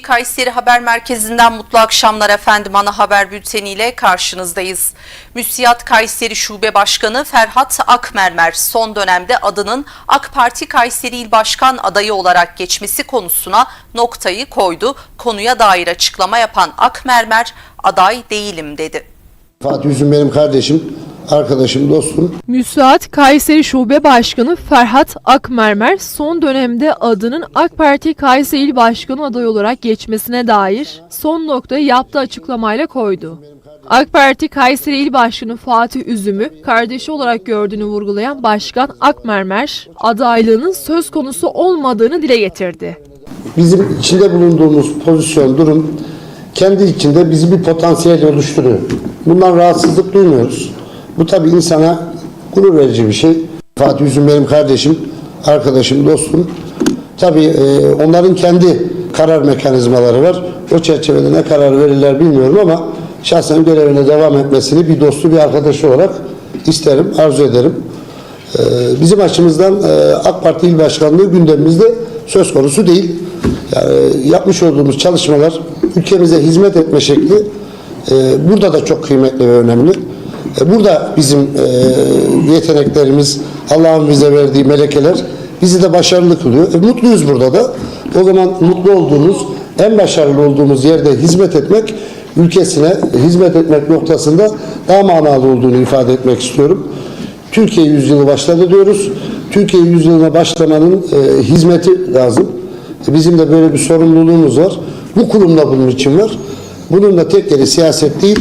Kayseri Haber Merkezi'nden mutlu akşamlar efendim ana haber bülteniyle karşınızdayız. Müsiyat Kayseri Şube Başkanı Ferhat Akmermer son dönemde adının AK Parti Kayseri İl Başkan adayı olarak geçmesi konusuna noktayı koydu. Konuya dair açıklama yapan Akmermer aday değilim dedi. Fatih Üzüm benim kardeşim, arkadaşım, dostum. Müsaat Kayseri Şube Başkanı Ferhat Akmermer son dönemde adının AK Parti Kayseri İl Başkanı adayı olarak geçmesine dair son noktayı yaptığı açıklamayla koydu. AK Parti Kayseri İl Başkanı Fatih Üzüm'ü kardeşi olarak gördüğünü vurgulayan Başkan Akmermer, adaylığının söz konusu olmadığını dile getirdi. Bizim içinde bulunduğumuz pozisyon, durum kendi içinde bizi bir potansiyel oluşturuyor. Bundan rahatsızlık duymuyoruz. Bu tabii insana gurur verici bir şey. Fatih Üzüm benim kardeşim, arkadaşım, dostum. Tabii e, onların kendi karar mekanizmaları var. O çerçevede ne karar verirler bilmiyorum ama şahsen görevine devam etmesini bir dostu, bir arkadaşı olarak isterim, arzu ederim. Ee, Bizim açımızdan e, AK Parti İl Başkanlığı gündemimizde söz konusu değil. Yani yapmış olduğumuz çalışmalar ülkemize hizmet etme şekli e, burada da çok kıymetli ve önemli. E, Burada bizim e, yeteneklerimiz, Allah'ın bize verdiği melekeler bizi de başarılı kılıyor. E, mutluyuz burada da. O zaman mutlu olduğumuz, en başarılı olduğumuz yerde hizmet etmek, ülkesine hizmet etmek noktasında daha manalı olduğunu ifade etmek istiyorum. Türkiye yüzyılı başladı diyoruz. Türkiye yüzyılına başlamanın e, hizmeti lazım. Bizim de böyle bir sorumluluğumuz var. Bu kurumda bunun için var. Bunun da tek yeri siyaset değil.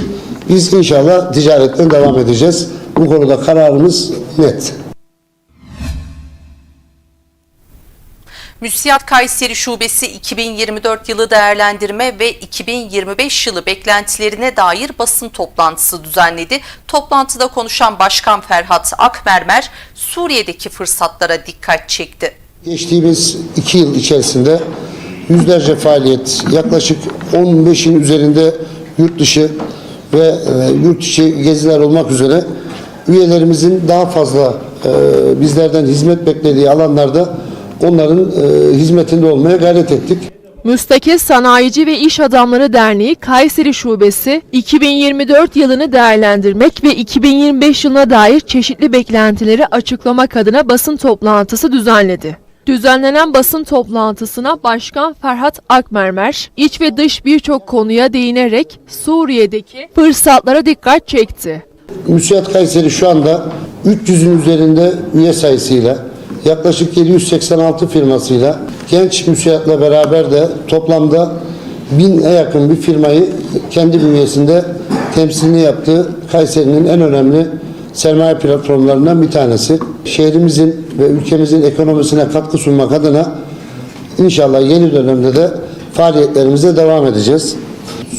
Biz inşallah ticaretten devam edeceğiz. Bu konuda kararımız net. Müsiyat Kayseri Şubesi 2024 yılı değerlendirme ve 2025 yılı beklentilerine dair basın toplantısı düzenledi. Toplantıda konuşan Başkan Ferhat Akmermer Suriye'deki fırsatlara dikkat çekti. Geçtiğimiz iki yıl içerisinde yüzlerce faaliyet, yaklaşık 15'in üzerinde yurt dışı ve e, yurt içi geziler olmak üzere üyelerimizin daha fazla e, bizlerden hizmet beklediği alanlarda onların e, hizmetinde olmaya gayret ettik. Müstakil Sanayici ve İş Adamları Derneği Kayseri Şubesi 2024 yılını değerlendirmek ve 2025 yılına dair çeşitli beklentileri açıklamak adına basın toplantısı düzenledi. Düzenlenen basın toplantısına Başkan Ferhat Akmermer, iç ve dış birçok konuya değinerek Suriye'deki fırsatlara dikkat çekti. Müsiyat Kayseri şu anda 300'ün üzerinde üye sayısıyla yaklaşık 786 firmasıyla genç müsiyatla beraber de toplamda 1000'e yakın bir firmayı kendi bünyesinde temsilini yaptığı Kayseri'nin en önemli sermaye platformlarından bir tanesi. Şehrimizin ve ülkemizin ekonomisine katkı sunmak adına inşallah yeni dönemde de faaliyetlerimize devam edeceğiz.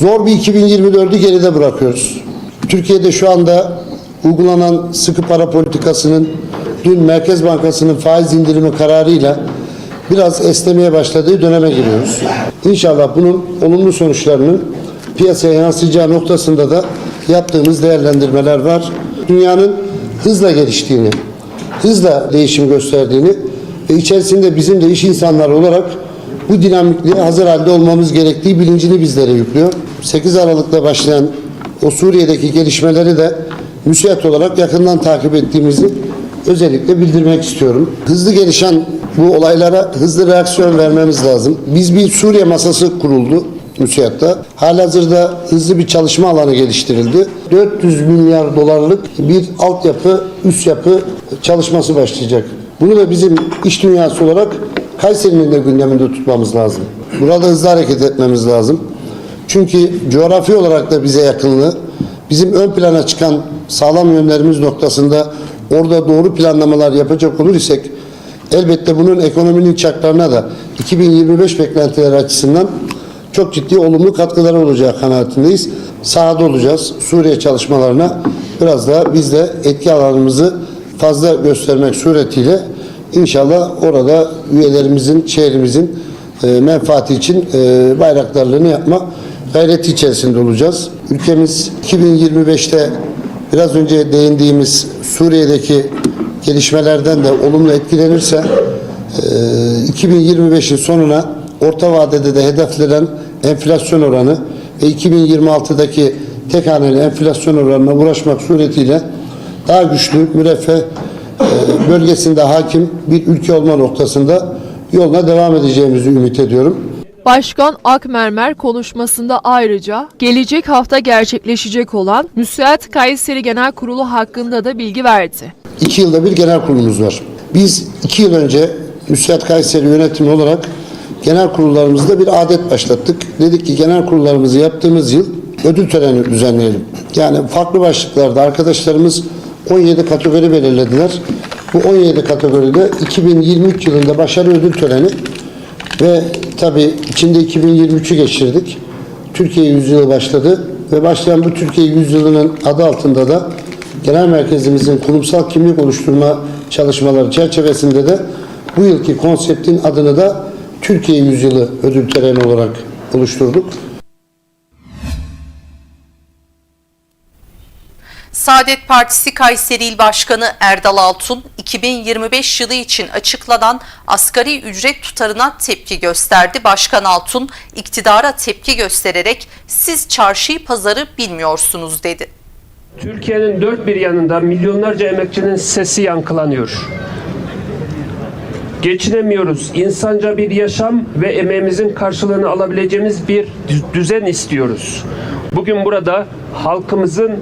Zor bir 2024'ü geride bırakıyoruz. Türkiye'de şu anda uygulanan sıkı para politikasının dün Merkez Bankası'nın faiz indirimi kararıyla biraz esnemeye başladığı döneme giriyoruz. İnşallah bunun olumlu sonuçlarının piyasaya yansıyacağı noktasında da yaptığımız değerlendirmeler var. Dünyanın hızla geliştiğini, hızla değişim gösterdiğini ve içerisinde bizim de iş insanları olarak bu dinamikliğe hazır halde olmamız gerektiği bilincini bizlere yüklüyor. 8 Aralık'ta başlayan o Suriye'deki gelişmeleri de müsait olarak yakından takip ettiğimizi özellikle bildirmek istiyorum. Hızlı gelişen bu olaylara hızlı reaksiyon vermemiz lazım. Biz bir Suriye masası kuruldu müsiyatta. Halihazırda hızlı bir çalışma alanı geliştirildi. 400 milyar dolarlık bir altyapı, üst yapı çalışması başlayacak. Bunu da bizim iş dünyası olarak Kayseri'nin de gündeminde tutmamız lazım. Burada hızlı hareket etmemiz lazım. Çünkü coğrafi olarak da bize yakınlığı, bizim ön plana çıkan sağlam yönlerimiz noktasında orada doğru planlamalar yapacak olur isek elbette bunun ekonominin çarklarına da 2025 beklentileri açısından çok ciddi olumlu katkıları olacağı kanaatindeyiz. Sahada olacağız. Suriye çalışmalarına biraz da biz de etki alanımızı fazla göstermek suretiyle inşallah orada üyelerimizin, şehrimizin e, menfaati için e, bayraktarlığını yapma gayreti içerisinde olacağız. Ülkemiz 2025'te biraz önce değindiğimiz Suriye'deki gelişmelerden de olumlu etkilenirse e, 2025'in sonuna orta vadede de hedeflenen enflasyon oranı ve 2026'daki tek haneli enflasyon oranına ulaşmak suretiyle daha güçlü, müreffeh e, bölgesinde hakim bir ülke olma noktasında yoluna devam edeceğimizi ümit ediyorum. Başkan Akmermer konuşmasında ayrıca gelecek hafta gerçekleşecek olan Müsiat Kayseri Genel Kurulu hakkında da bilgi verdi. İki yılda bir genel kurulumuz var. Biz iki yıl önce Müsait Kayseri yönetimi olarak genel kurullarımızda bir adet başlattık. Dedik ki genel kurullarımızı yaptığımız yıl ödül töreni düzenleyelim. Yani farklı başlıklarda arkadaşlarımız 17 kategori belirlediler. Bu 17 kategoride 2023 yılında başarı ödül töreni ve tabii içinde 2023'ü geçirdik. Türkiye Yüzyılı başladı ve başlayan bu Türkiye Yüzyılı'nın adı altında da genel merkezimizin kurumsal kimlik oluşturma çalışmaları çerçevesinde de bu yılki konseptin adını da Türkiye Yüzyılı ödül töreni olarak oluşturduk. Saadet Partisi Kayseri İl Başkanı Erdal Altun, 2025 yılı için açıklanan asgari ücret tutarına tepki gösterdi. Başkan Altun, iktidara tepki göstererek siz çarşıyı pazarı bilmiyorsunuz dedi. Türkiye'nin dört bir yanında milyonlarca emekçinin sesi yankılanıyor. Geçinemiyoruz. İnsanca bir yaşam ve emeğimizin karşılığını alabileceğimiz bir dü- düzen istiyoruz. Bugün burada halkımızın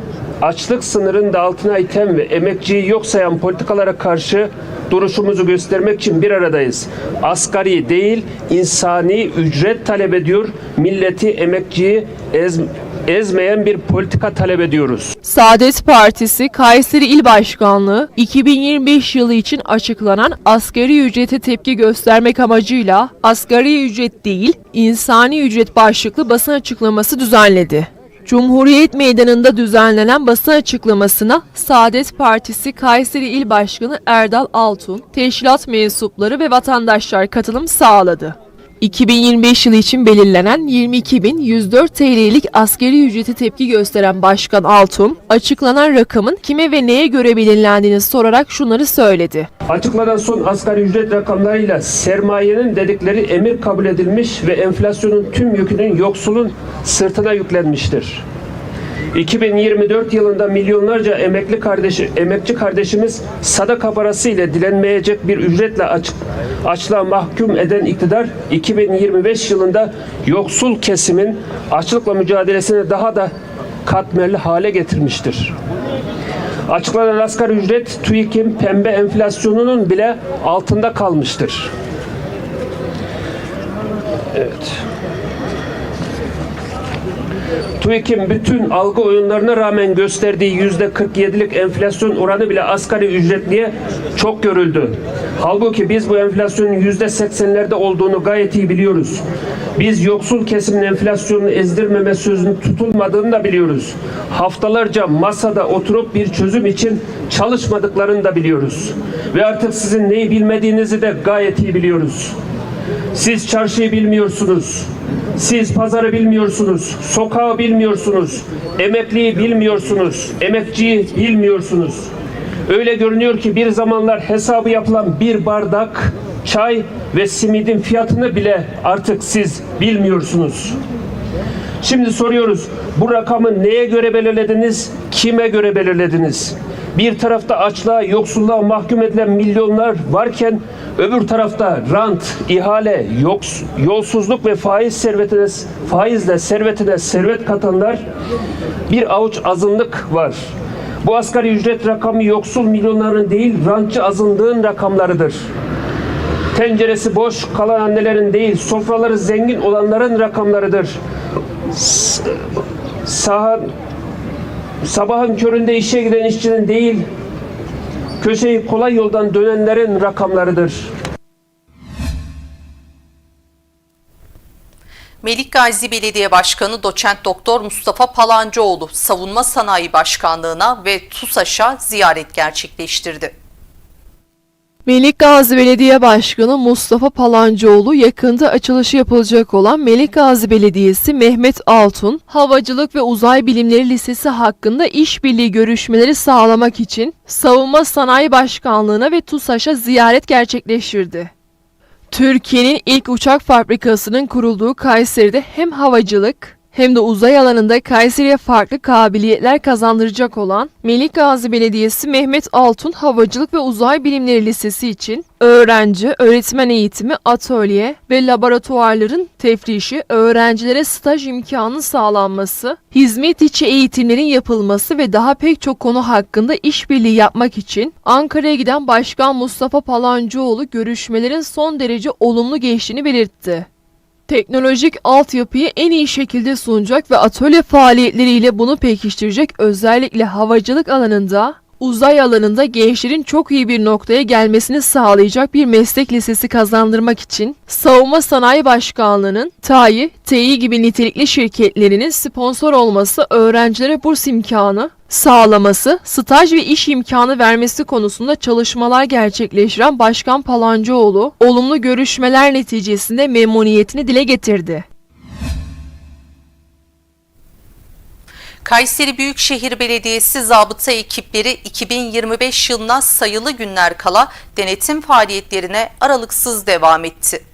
açlık sınırının da altına iten ve emekçiyi yok sayan politikalara karşı duruşumuzu göstermek için bir aradayız. Asgari değil, insani ücret talep ediyor. Milleti, emekçiyi ez, ezmeyen bir politika talep ediyoruz. Saadet Partisi Kayseri İl Başkanlığı 2025 yılı için açıklanan asgari ücrete tepki göstermek amacıyla asgari ücret değil, insani ücret başlıklı basın açıklaması düzenledi. Cumhuriyet Meydanı'nda düzenlenen basın açıklamasına Saadet Partisi Kayseri İl Başkanı Erdal Altun, teşkilat mensupları ve vatandaşlar katılım sağladı. 2025 yılı için belirlenen 22.104 TL'lik askeri ücrete tepki gösteren Başkan Altun, açıklanan rakamın kime ve neye göre belirlendiğini sorarak şunları söyledi. Açıklanan son asgari ücret rakamlarıyla sermayenin dedikleri emir kabul edilmiş ve enflasyonun tüm yükünün yoksulun sırtına yüklenmiştir. 2024 yılında milyonlarca emekli kardeşi, emekçi kardeşimiz sadaka parası ile dilenmeyecek bir ücretle aç, açlığa mahkum eden iktidar 2025 yılında yoksul kesimin açlıkla mücadelesini daha da katmerli hale getirmiştir. Açıklanan asgari ücret TÜİK'in pembe enflasyonunun bile altında kalmıştır. Evet. TÜİK'in bütün algı oyunlarına rağmen gösterdiği yüzde 47'lik enflasyon oranı bile asgari ücretliye çok görüldü. Halbuki biz bu enflasyonun yüzde 80'lerde olduğunu gayet iyi biliyoruz. Biz yoksul kesimin enflasyonunu ezdirmeme sözünün tutulmadığını da biliyoruz. Haftalarca masada oturup bir çözüm için çalışmadıklarını da biliyoruz. Ve artık sizin neyi bilmediğinizi de gayet iyi biliyoruz. Siz çarşıyı bilmiyorsunuz. Siz pazarı bilmiyorsunuz. Sokağı bilmiyorsunuz. Emekliyi bilmiyorsunuz. Emekçiyi bilmiyorsunuz. Öyle görünüyor ki bir zamanlar hesabı yapılan bir bardak çay ve simidin fiyatını bile artık siz bilmiyorsunuz. Şimdi soruyoruz bu rakamı neye göre belirlediniz, kime göre belirlediniz? Bir tarafta açlığa, yoksulluğa mahkum edilen milyonlar varken öbür tarafta rant, ihale, yoks, yolsuzluk ve faiz servetine faizle servetine servet katanlar bir avuç azınlık var. Bu asgari ücret rakamı yoksul milyonların değil, rantçı azınlığın rakamlarıdır. Tenceresi boş kalan annelerin değil, sofraları zengin olanların rakamlarıdır. Saha, sabahın köründe işe giden işçinin değil, köşeyi kolay yoldan dönenlerin rakamlarıdır. Melik Gazi Belediye Başkanı Doçent Doktor Mustafa Palancıoğlu Savunma Sanayi Başkanlığı'na ve TUSAŞ'a ziyaret gerçekleştirdi. Melik Gazi Belediye Başkanı Mustafa Palancıoğlu yakında açılışı yapılacak olan Melik Gazi Belediyesi Mehmet Altun, Havacılık ve Uzay Bilimleri Lisesi hakkında işbirliği görüşmeleri sağlamak için Savunma Sanayi Başkanlığı'na ve TUSAŞ'a ziyaret gerçekleştirdi. Türkiye'nin ilk uçak fabrikasının kurulduğu Kayseri'de hem havacılık hem de uzay alanında Kayseri'ye farklı kabiliyetler kazandıracak olan Melik Gazi Belediyesi Mehmet Altun Havacılık ve Uzay Bilimleri Lisesi için öğrenci, öğretmen eğitimi, atölye ve laboratuvarların tefrişi, öğrencilere staj imkanı sağlanması, hizmet içi eğitimlerin yapılması ve daha pek çok konu hakkında işbirliği yapmak için Ankara'ya giden Başkan Mustafa Palancıoğlu görüşmelerin son derece olumlu geçtiğini belirtti teknolojik altyapıyı en iyi şekilde sunacak ve atölye faaliyetleriyle bunu pekiştirecek özellikle havacılık alanında, uzay alanında gençlerin çok iyi bir noktaya gelmesini sağlayacak bir meslek lisesi kazandırmak için Savunma Sanayi Başkanlığı'nın TAİ, TEİ gibi nitelikli şirketlerinin sponsor olması, öğrencilere burs imkanı sağlaması, staj ve iş imkanı vermesi konusunda çalışmalar gerçekleştiren Başkan Palancıoğlu, olumlu görüşmeler neticesinde memnuniyetini dile getirdi. Kayseri Büyükşehir Belediyesi zabıta ekipleri 2025 yılına sayılı günler kala denetim faaliyetlerine aralıksız devam etti.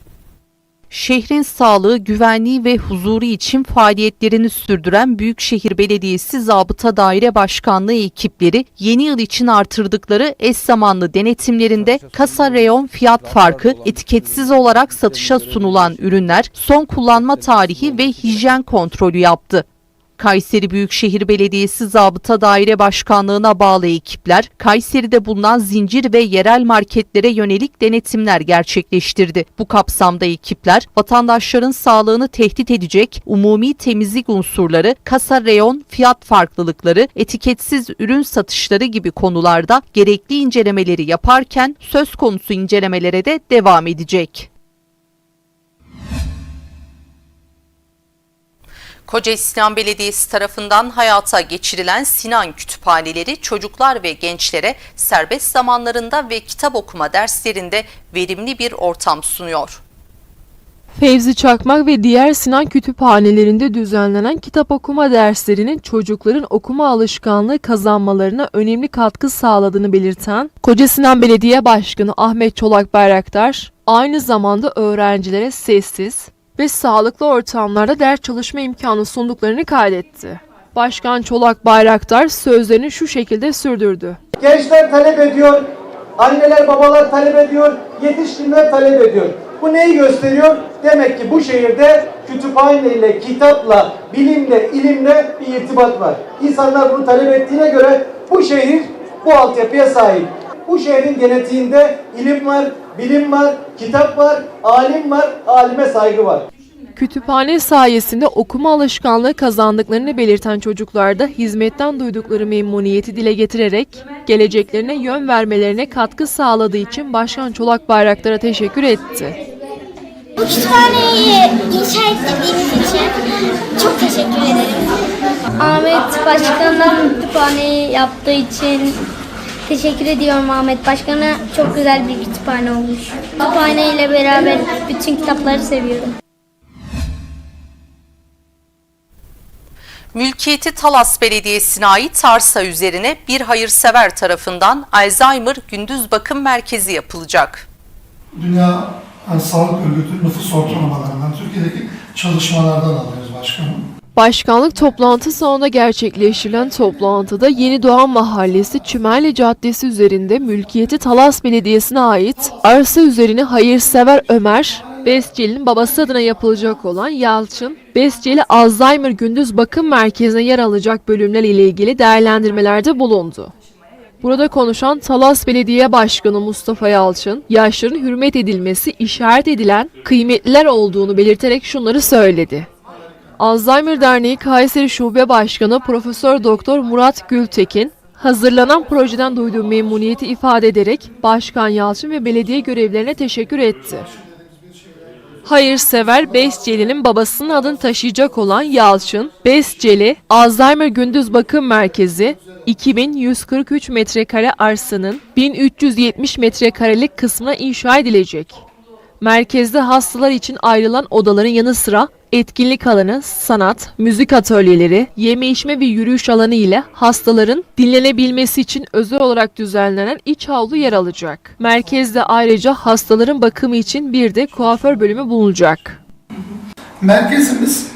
Şehrin sağlığı, güvenliği ve huzuru için faaliyetlerini sürdüren Büyükşehir Belediyesi Zabıta Daire Başkanlığı ekipleri yeni yıl için artırdıkları eş zamanlı denetimlerinde kasa reyon fiyat farkı, etiketsiz olarak satışa sunulan ürünler, son kullanma tarihi ve hijyen kontrolü yaptı. Kayseri Büyükşehir Belediyesi Zabıta Daire Başkanlığı'na bağlı ekipler, Kayseri'de bulunan zincir ve yerel marketlere yönelik denetimler gerçekleştirdi. Bu kapsamda ekipler, vatandaşların sağlığını tehdit edecek umumi temizlik unsurları, kasa reyon, fiyat farklılıkları, etiketsiz ürün satışları gibi konularda gerekli incelemeleri yaparken söz konusu incelemelere de devam edecek. Koca Sinan Belediyesi tarafından hayata geçirilen Sinan Kütüphaneleri çocuklar ve gençlere serbest zamanlarında ve kitap okuma derslerinde verimli bir ortam sunuyor. Fevzi Çakmak ve diğer Sinan kütüphanelerinde düzenlenen kitap okuma derslerinin çocukların okuma alışkanlığı kazanmalarına önemli katkı sağladığını belirten Koca Sinan Belediye Başkanı Ahmet Çolak Bayraktar, aynı zamanda öğrencilere sessiz ve sağlıklı ortamlarda ders çalışma imkanı sunduklarını kaydetti. Başkan Çolak Bayraktar sözlerini şu şekilde sürdürdü. Gençler talep ediyor, anneler babalar talep ediyor, yetişkinler talep ediyor. Bu neyi gösteriyor? Demek ki bu şehirde kütüphane ile, kitapla, bilimle, ilimle bir irtibat var. İnsanlar bunu talep ettiğine göre bu şehir bu altyapıya sahip. Bu şehrin genetiğinde ilim var, bilim var, kitap var, alim var, alime saygı var. Kütüphane sayesinde okuma alışkanlığı kazandıklarını belirten çocuklar da hizmetten duydukları memnuniyeti dile getirerek geleceklerine yön vermelerine katkı sağladığı için Başkan Çolak Bayraktar'a teşekkür etti. Bu kütüphaneyi inşa ettirdiğiniz için çok teşekkür ederim. Ahmet Başkan'dan kütüphaneyi yaptığı için teşekkür ediyorum Ahmet Başkan'a. Çok güzel bir kütüphane olmuş. Kütüphane ile beraber bütün kitapları seviyorum. Mülkiyeti Talas Belediyesi'ne ait arsa üzerine bir hayırsever tarafından Alzheimer Gündüz Bakım Merkezi yapılacak. Dünya yani Sağlık Örgütü nüfus ortalamalarından, Türkiye'deki çalışmalardan alıyoruz başkanım. Başkanlık toplantısı sonunda gerçekleştirilen toplantıda Yeni Doğan Mahallesi Çümerli Caddesi üzerinde mülkiyeti Talas Belediyesi'ne ait arsa üzerine hayırsever Ömer, Bescel'in babası adına yapılacak olan Yalçın, Bescel'i Alzheimer Gündüz Bakım Merkezi'ne yer alacak bölümler ile ilgili değerlendirmelerde bulundu. Burada konuşan Talas Belediye Başkanı Mustafa Yalçın, yaşların hürmet edilmesi işaret edilen kıymetliler olduğunu belirterek şunları söyledi. Alzheimer Derneği Kayseri Şube Başkanı Profesör Doktor Murat Gültekin, hazırlanan projeden duyduğu memnuniyeti ifade ederek Başkan Yalçın ve belediye görevlilerine teşekkür etti. Hayırsever Besceli'nin babasının adını taşıyacak olan Yalçın, Besceli, Alzheimer Gündüz Bakım Merkezi, 2143 metrekare arsanın 1370 metrekarelik kısmına inşa edilecek. Merkezde hastalar için ayrılan odaların yanı sıra Etkinlik alanı, sanat, müzik atölyeleri, yeme içme ve yürüyüş alanı ile hastaların dinlenebilmesi için özel olarak düzenlenen iç havlu yer alacak. Merkezde ayrıca hastaların bakımı için bir de kuaför bölümü bulunacak. Merkezimiz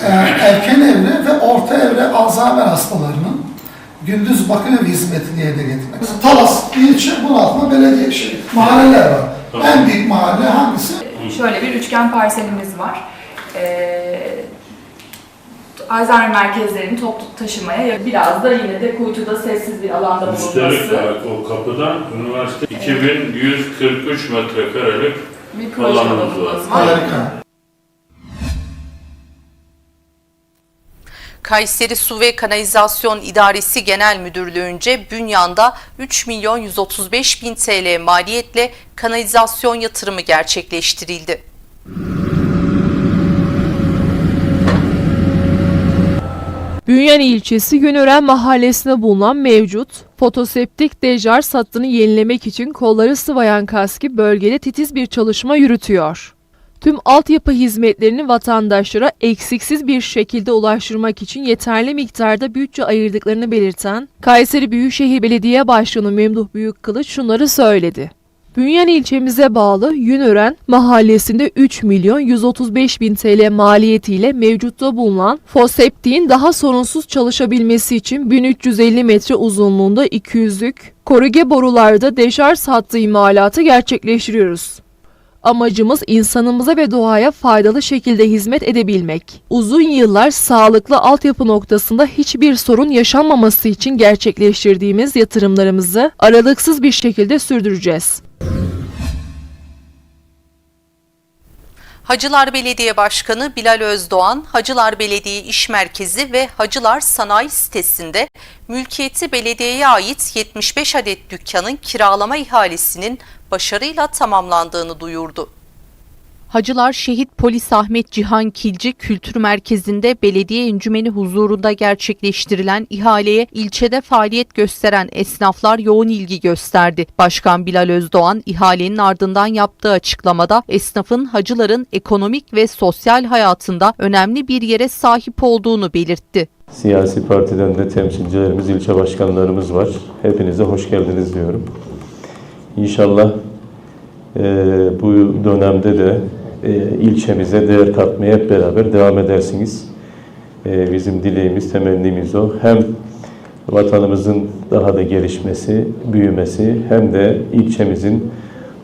e, erken evre ve orta evre Alzheimer hastalarının gündüz bakım evi hizmetini yerine getirmek. Mesela Talas ilçe, bunun altında belediye şey, mahalleler var. En büyük mahalle hangisi? Şöyle bir üçgen parselimiz var. Ee, Alzheimer merkezlerini toplu taşımaya biraz da yine de kuytuda sessiz bir alanda bulunması olarak o kapıdan üniversite 2143 metrekarelik bir proje alanımız var. Harika. Kayseri Su ve Kanalizasyon İdaresi Genel Müdürlüğü'nce Bünyan'da 3 milyon 135 bin TL maliyetle kanalizasyon yatırımı gerçekleştirildi. Bünyan ilçesi Günören mahallesinde bulunan mevcut fotoseptik dejar sattığını yenilemek için kolları sıvayan KASKİ bölgede titiz bir çalışma yürütüyor. Tüm altyapı hizmetlerini vatandaşlara eksiksiz bir şekilde ulaştırmak için yeterli miktarda bütçe ayırdıklarını belirten Kayseri Büyükşehir Belediye Başkanı Memduh Büyükkılıç şunları söyledi. Bünyan ilçemize bağlı Yünören mahallesinde 3 milyon 135 bin TL maliyetiyle mevcutta bulunan foseptiğin daha sorunsuz çalışabilmesi için 1350 metre uzunluğunda 200'lük korige borularda deşarj hattı imalatı gerçekleştiriyoruz. Amacımız insanımıza ve doğaya faydalı şekilde hizmet edebilmek. Uzun yıllar sağlıklı altyapı noktasında hiçbir sorun yaşanmaması için gerçekleştirdiğimiz yatırımlarımızı aralıksız bir şekilde sürdüreceğiz. Hacılar Belediye Başkanı Bilal Özdoğan, Hacılar Belediye İş Merkezi ve Hacılar Sanayi sitesinde mülkiyeti belediyeye ait 75 adet dükkanın kiralama ihalesinin başarıyla tamamlandığını duyurdu. Hacılar Şehit Polis Ahmet Cihan Kilci Kültür Merkezi'nde belediye encümeni huzurunda gerçekleştirilen ihaleye ilçede faaliyet gösteren esnaflar yoğun ilgi gösterdi. Başkan Bilal Özdoğan ihalenin ardından yaptığı açıklamada esnafın hacıların ekonomik ve sosyal hayatında önemli bir yere sahip olduğunu belirtti. Siyasi partiden de temsilcilerimiz, ilçe başkanlarımız var. Hepinize hoş geldiniz diyorum. İnşallah e, bu dönemde de e, ilçemize değer katmaya hep beraber devam edersiniz. E, bizim dileğimiz, temennimiz o. Hem vatanımızın daha da gelişmesi, büyümesi hem de ilçemizin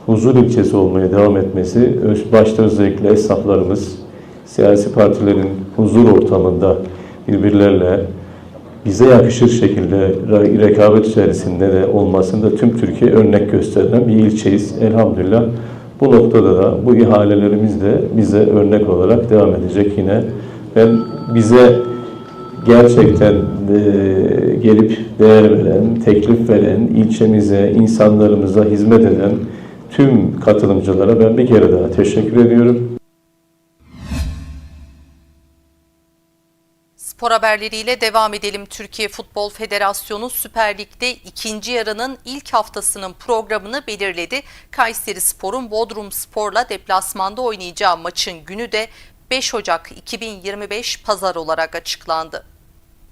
huzur ilçesi olmaya devam etmesi, başta özellikle esnaflarımız, siyasi partilerin huzur ortamında birbirlerle bize yakışır şekilde re- rekabet içerisinde de olmasında tüm Türkiye örnek gösteren bir ilçeyiz. Elhamdülillah bu noktada da bu ihalelerimiz de bize örnek olarak devam edecek yine. Ben bize gerçekten e, gelip değer veren, teklif veren, ilçemize, insanlarımıza hizmet eden tüm katılımcılara ben bir kere daha teşekkür ediyorum. Spor haberleriyle devam edelim. Türkiye Futbol Federasyonu Süper Lig'de ikinci yarının ilk haftasının programını belirledi. Kayseri Spor'un Bodrum Spor'la deplasmanda oynayacağı maçın günü de 5 Ocak 2025 Pazar olarak açıklandı.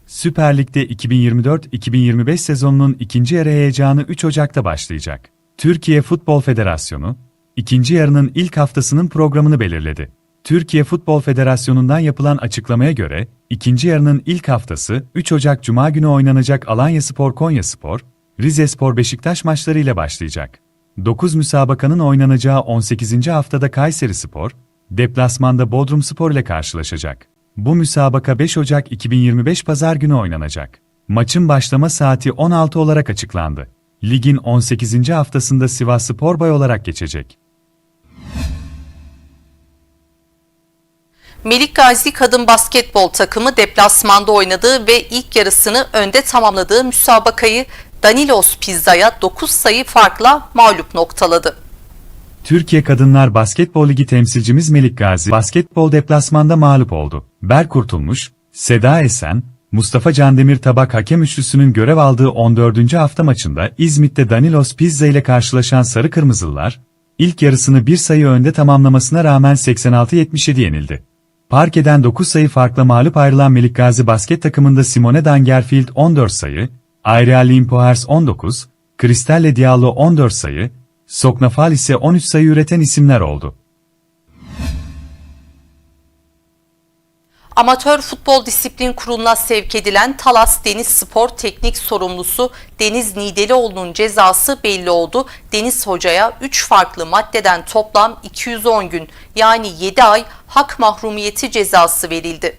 Süper Lig'de 2024-2025 sezonunun ikinci yarı heyecanı 3 Ocak'ta başlayacak. Türkiye Futbol Federasyonu, ikinci yarının ilk haftasının programını belirledi. Türkiye Futbol Federasyonu'ndan yapılan açıklamaya göre, ikinci yarının ilk haftası 3 Ocak Cuma günü oynanacak Alanya Spor Konya Spor, Rize Spor Beşiktaş maçlarıyla başlayacak. 9 müsabakanın oynanacağı 18. haftada Kayseri Spor, deplasmanda Bodrum Spor ile karşılaşacak. Bu müsabaka 5 Ocak 2025 Pazar günü oynanacak. Maçın başlama saati 16 olarak açıklandı. Ligin 18. haftasında Sivas Spor Bay olarak geçecek. Melik Gazi kadın basketbol takımı deplasmanda oynadığı ve ilk yarısını önde tamamladığı müsabakayı Danilos Pizza'ya 9 sayı farkla mağlup noktaladı. Türkiye Kadınlar Basketbol Ligi temsilcimiz Melik Gazi basketbol deplasmanda mağlup oldu. Ber Kurtulmuş, Seda Esen, Mustafa Candemir Tabak hakem üçlüsünün görev aldığı 14. hafta maçında İzmit'te Danilos Pizza ile karşılaşan Sarı Kırmızılılar, ilk yarısını bir sayı önde tamamlamasına rağmen 86-77 yenildi. Parkeden 9 sayı farkla mağlup ayrılan Melikgazi basket takımında Simone Dangerfield 14 sayı, Ayreal Limpohers 19, Cristelle Diallo 14 sayı, Soknafal ise 13 sayı üreten isimler oldu. Amatör Futbol Disiplin Kurulu'na sevk edilen Talas Deniz Spor Teknik Sorumlusu Deniz Nidelioğlu'nun cezası belli oldu. Deniz Hoca'ya 3 farklı maddeden toplam 210 gün yani 7 ay hak mahrumiyeti cezası verildi.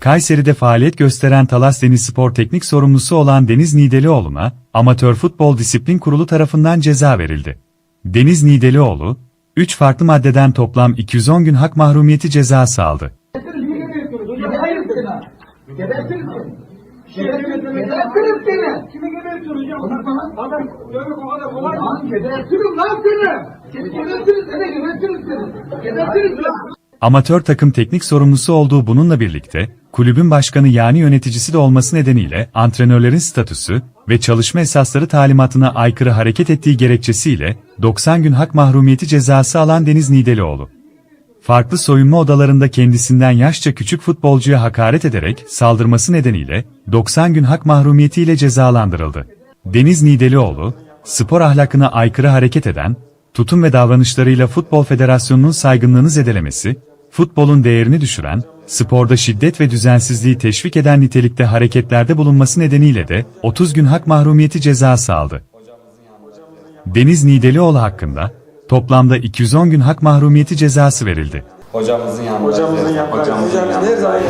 Kayseri'de faaliyet gösteren Talas Deniz Spor Teknik Sorumlusu olan Deniz Nidelioğlu'na Amatör Futbol Disiplin Kurulu tarafından ceza verildi. Deniz Nidelioğlu, 3 farklı maddeden toplam 210 gün hak mahrumiyeti cezası aldı. Amatör takım teknik sorumlusu olduğu bununla birlikte, kulübün başkanı yani yöneticisi de olması nedeniyle antrenörlerin statüsü ve çalışma esasları talimatına aykırı hareket ettiği gerekçesiyle 90 gün hak mahrumiyeti cezası alan Deniz Nidelioğlu. Farklı soyunma odalarında kendisinden yaşça küçük futbolcuya hakaret ederek saldırması nedeniyle 90 gün hak mahrumiyetiyle cezalandırıldı. Deniz Nidelioğlu, spor ahlakına aykırı hareket eden, tutum ve davranışlarıyla Futbol Federasyonu'nun saygınlığını zedelemesi, futbolun değerini düşüren, sporda şiddet ve düzensizliği teşvik eden nitelikte hareketlerde bulunması nedeniyle de 30 gün hak mahrumiyeti cezası aldı. Deniz Nidelioğlu hakkında toplamda 210 gün hak mahrumiyeti cezası verildi. Hocamızın yanında. Hocamızın yanında. Hocamızın yanında.